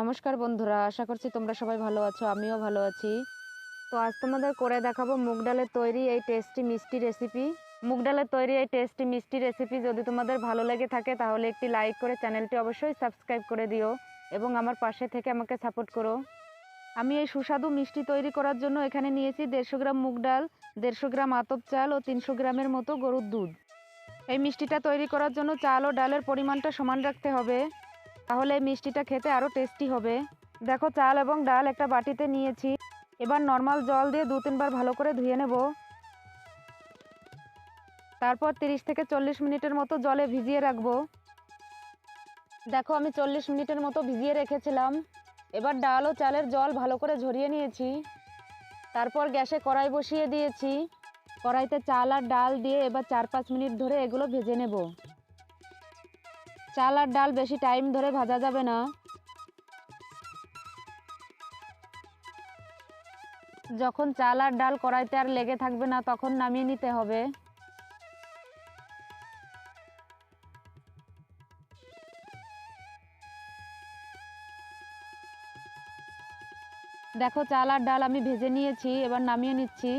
নমস্কার বন্ধুরা, আশা করছি তোমরা সবাই ভালো আছো, আমিও ভালো আছি। তো আজ তোমাদের করে দেখাবো মুগ ডালের তৈরি এই টেস্টি মিষ্টি রেসিপি মুগ ডালের তৈরি এই টেস্টি মিষ্টি রেসিপি যদি তোমাদের ভালো লেগে থাকে, তাহলে একটি লাইক করে চ্যানেলটি অবশ্যই সাবস্ক্রাইব করে দিও এবং আমার পাশে থেকে আমাকে সাপোর্ট করো। আমি এই সুস্বাদু মিষ্টি তৈরি করার জন্য এখানে নিয়েছি দেড়শো গ্রাম মুগ ডাল, দেড়শো গ্রাম আতপ চাল ও তিনশো গ্রামের মতো গরুর দুধ। এই মিষ্টিটা তৈরি করার জন্য চাল ও ডালের পরিমাণটা সমান রাখতে হবে। তাহলে মিষ্টিটা খেতে আরও টেস্টি হবে। দেখো চাল এবং ডাল একটা বাটিতে নিয়েছি। এবার নর্মাল জল দিয়ে দু তিনবার ভালো করে ধুয়ে নেব। তারপর তিরিশ থেকে চল্লিশ মিনিটের মতো জলে ভিজিয়ে রাখব। দেখো আমি চল্লিশ মিনিটের মতো ভিজিয়ে রেখেছিলাম। এবার ডাল ও চালের জল ভালো করে ঝরিয়ে নিয়েছি। তারপর গ্যাসে কড়াই বসিয়ে দিয়েছি। কড়াইতে চাল আর ডাল দিয়ে এবার চার পাঁচ মিনিট ধরে এগুলো ভেজে নেব। চাল আর ডাল বেশি টাইম ধরে ভাজা যাবে না। যখন চাল আর ডাল কড়াইতে আর লেগে থাকবে না, তখন নামিয়ে নিতে হবে। দেখো, চাল আর ডাল আমি ভেজে নিয়েছি, এবার নামিয়ে নিচ্ছি।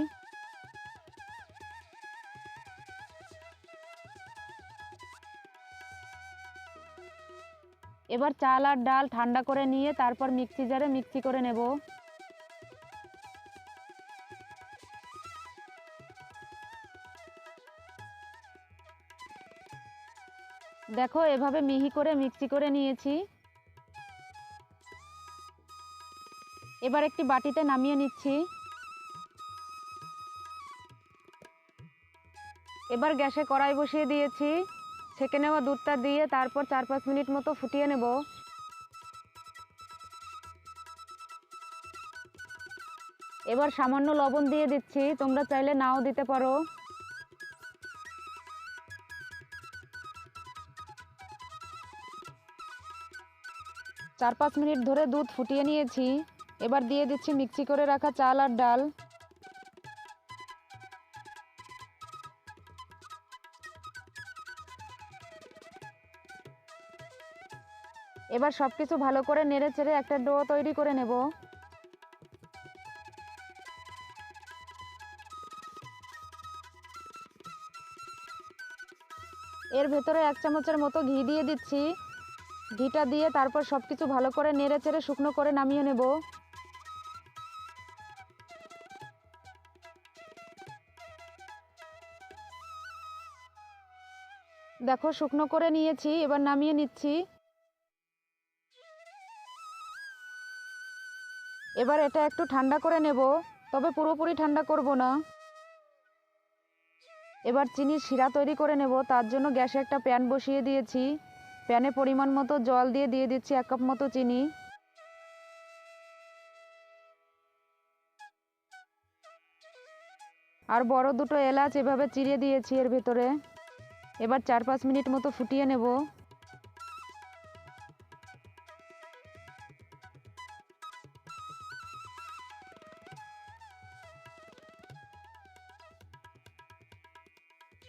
এবার চাল আর ডাল ঠান্ডা করে নিয়ে তারপর মিক্সি জারে মিক্সি করে নেব। দেখো, এভাবে মিহি করে মিক্সি করে নিয়েছি। এবার একটি বাটিতে নামিয়ে নিচ্ছি। এবার গ্যাসে কড়াই বসিয়ে দিয়েছি। ছেঁকে নেওয়া দুধটা দিয়ে তারপর চার পাঁচ মিনিট মতো ফুটিয়ে নেব। এবার সামান্য লবণ দিয়ে দিচ্ছি, তোমরা চাইলে নাও দিতে পারো। চার পাঁচ মিনিট ধরে দুধ ফুটিয়ে নিয়েছি। এবার দিয়ে দিচ্ছি মিক্সি করে রাখা চাল আর ডাল। এবার সব কিছু ভালো করে নেড়ে চেড়ে একটা ডো তৈরি করে নেব। এর ভেতরে এক চামচের মতো ঘি দিয়ে দিচ্ছি। ঘিটা দিয়ে তারপর সব কিছু ভালো করে নেড়ে চেড়ে শুকনো করে নামিয়ে নেব। দেখো, শুকনো করে নিয়েছি, এবার নামিয়ে নিচ্ছি। এবার এটা একটু ঠান্ডা করে নেব, তবে পুরোপুরি ঠান্ডা করব না। এবার চিনির শিরা তৈরি করে নেব, তার জন্য গ্যাসে একটা প্যান বসিয়ে দিয়েছি। প্যানে পরিমাণ মতো জল দিয়ে দিয়ে দিচ্ছি এক কাপ মতো চিনি। আর বড় দুটো এলাচ এভাবে চিড়ে দিয়েছি এর ভেতরে। এবার চার পাঁচ মিনিট মতো ফুটিয়ে নেব।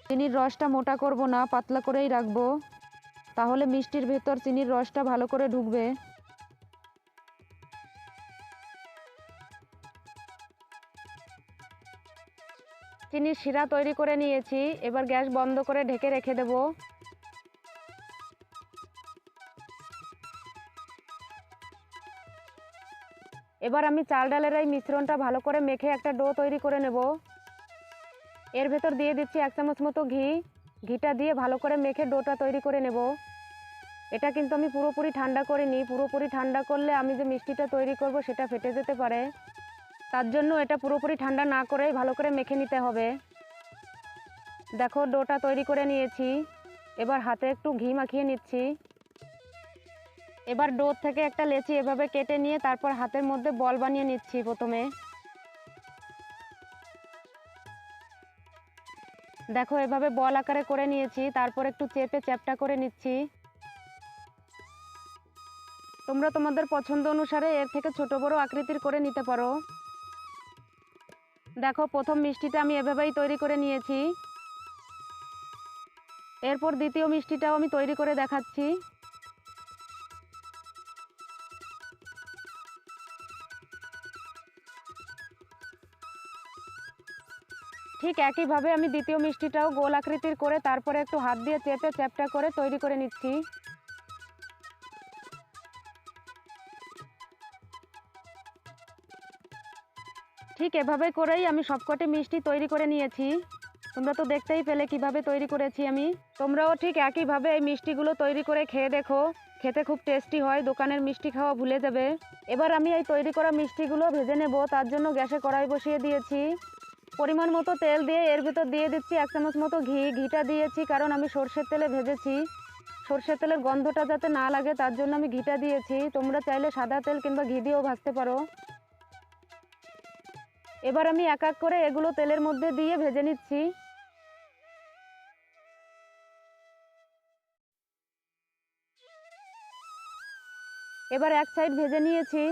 চিনির রসটা মোটা করব না, পাতলা করেই রাখব। তাহলে মিষ্টির ভেতর চিনির রসটা ভালো করে ঢুকবে। চিনির শিরা তৈরি করে নিয়েছি, এবার গ্যাস বন্ধ করে ঢেকে রেখে দেব। এবার আমি চাল ডালের এই মিশ্রণটা ভালো করে মেখে একটা ডো তৈরি করে নেব। এর ভেতর দিয়ে দিচ্ছি এক চামচ মতো ঘি। ঘিটা দিয়ে ভালো করে মেখে ডোটা তৈরি করে নেব। এটা কিন্তু আমি পুরোপুরি ঠান্ডা করিনি। পুরোপুরি ঠান্ডা করলে আমি যে মিষ্টিটা তৈরি করব সেটা ফেটে যেতে পারে। তার জন্য এটা পুরোপুরি ঠান্ডা না করেই ভালো করে মেখে নিতে হবে। দেখো, ডোটা তৈরি করে নিয়েছি। এবার হাতে একটু ঘি মাখিয়ে নিচ্ছি। এবার ডোর থেকে একটা লেচি এভাবে কেটে নিয়ে তারপর হাতের মধ্যে বল বানিয়ে নিচ্ছি প্রথমে। দেখো, এভাবে বল আকারে করে নিয়েছি, তারপর একটু চেপে চ্যাপটা করে নিচ্ছি। তোমরা তোমাদের পছন্দ অনুসারে এর থেকে ছোট বড় আকৃতির করে নিতে পারো। দেখো, প্রথম মিষ্টিটা আমি এভাবেই তৈরি করে নিয়েছি। এরপর দ্বিতীয় মিষ্টিটাও আমি তৈরি করে দেখাচ্ছি। ঠিক একইভাবে আমি দ্বিতীয় মিষ্টিটাও গোল আকৃতির করে তারপরে একটু হাত দিয়ে চেপে চ্যাপটা করে তৈরি করে নিচ্ছি। ঠিক এভাবে করেই আমি সবকটি মিষ্টি তৈরি করে নিয়েছি। তোমরা তো দেখতেই পেলে কীভাবে তৈরি করেছি আমি। তোমরাও ঠিক একইভাবে এই মিষ্টিগুলো তৈরি করে খেয়ে দেখো। খেতে খুব টেস্টি হয়, দোকানের মিষ্টি খাওয়া ভুলে যাবে। এবার আমি এই তৈরি করা মিষ্টিগুলো ভেজে নেব, তার জন্য গ্যাসে কড়াই বসিয়ে দিয়েছি। পরিমাণ মতো তেল দিয়ে এর ভিতর দিয়ে দিচ্ছি, এক চামচ মতো ঘি। ঘিটা দিয়েছি, কারণ আমি সর্ষের তেলে ভেজেছি। সর্ষের তেলের গন্ধটা যাতে না লাগে, তার জন্য আমি ঘিটা দিয়েছি। তোমরা চাইলে সাদা তেল কিংবা ঘি দিয়েও ভাজতে পারো। এবার আমি এক এক করে এগুলো তেলের মধ্যে দিয়ে ভেজে নিচ্ছি। এবার এক সাইড ভেজে নিয়েছি।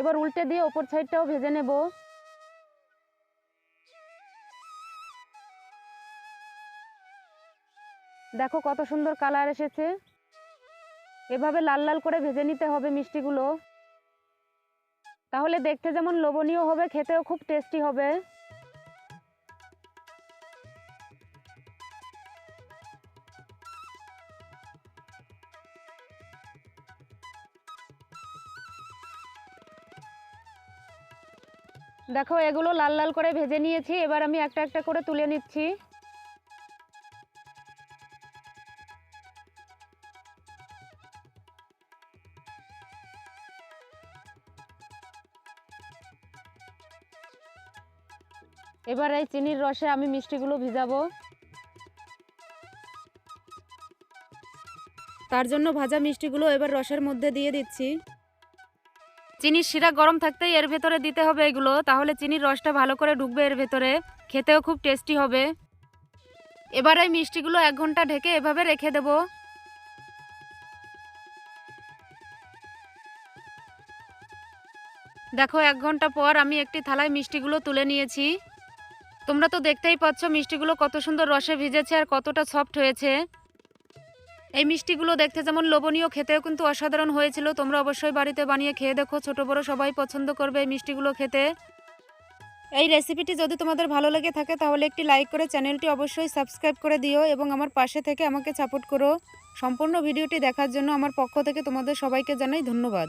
এবার উল্টে দিয়ে ওপর সাইডটাও ভেজে নেব। দেখো কত সুন্দর কালার এসেছে। এভাবে লাল লাল করে ভেজে নিতে হবে মিষ্টিগুলো। তাহলে দেখতে যেমন লোভনীয় হবে, খেতেও খুব টেস্টি হবে। দেখো এগুলো লাল লাল করে ভেজে নিয়েছি, এবার আমি একটা একটা করে তুলে নিচ্ছি। এবার এই চিনির রসে আমি মিষ্টিগুলো ভিজাবো। তার জন্য ভাজা মিষ্টিগুলো এবার রসের মধ্যে দিয়ে দিচ্ছি। চিনির শিরা গরম থাকতেই এর ভেতরে দিতে হবে এগুলো তাহলে চিনির রসটা ভালো করে ঢুকবে এর ভেতরে খেতেও খুব টেস্টি হবে। এবার এই মিষ্টিগুলো এক ঘণ্টা ঢেকে এভাবে রেখে দেব। দেখো এক ঘণ্টা পর আমি একটি থালায় মিষ্টিগুলো তুলে নিয়েছি। তোমরা তো দেখতেই পাচ্ছ মিষ্টিগুলো কত সুন্দর রসে ভিজেছে আর কতটা সফট হয়েছে। এই মিষ্টিগুলো দেখতে যেমন লোভনীয়, খেতেও কিন্তু অসাধারণ হয়েছিল। তোমরা অবশ্যই বাড়িতে বানিয়ে খেয়ে দেখো। ছোট বড় সবাই পছন্দ করবে এই মিষ্টিগুলো খেতে। এই রেসিপিটি যদি তোমাদের ভালো লেগে থাকে, তাহলে একটি লাইক করে চ্যানেলটি অবশ্যই সাবস্ক্রাইব করে দিও এবং আমার পাশে থেকে আমাকে সাপোর্ট করো। সম্পূর্ণ ভিডিওটি দেখার জন্য আমার পক্ষ থেকে তোমাদের সবাইকে জানাই ধন্যবাদ।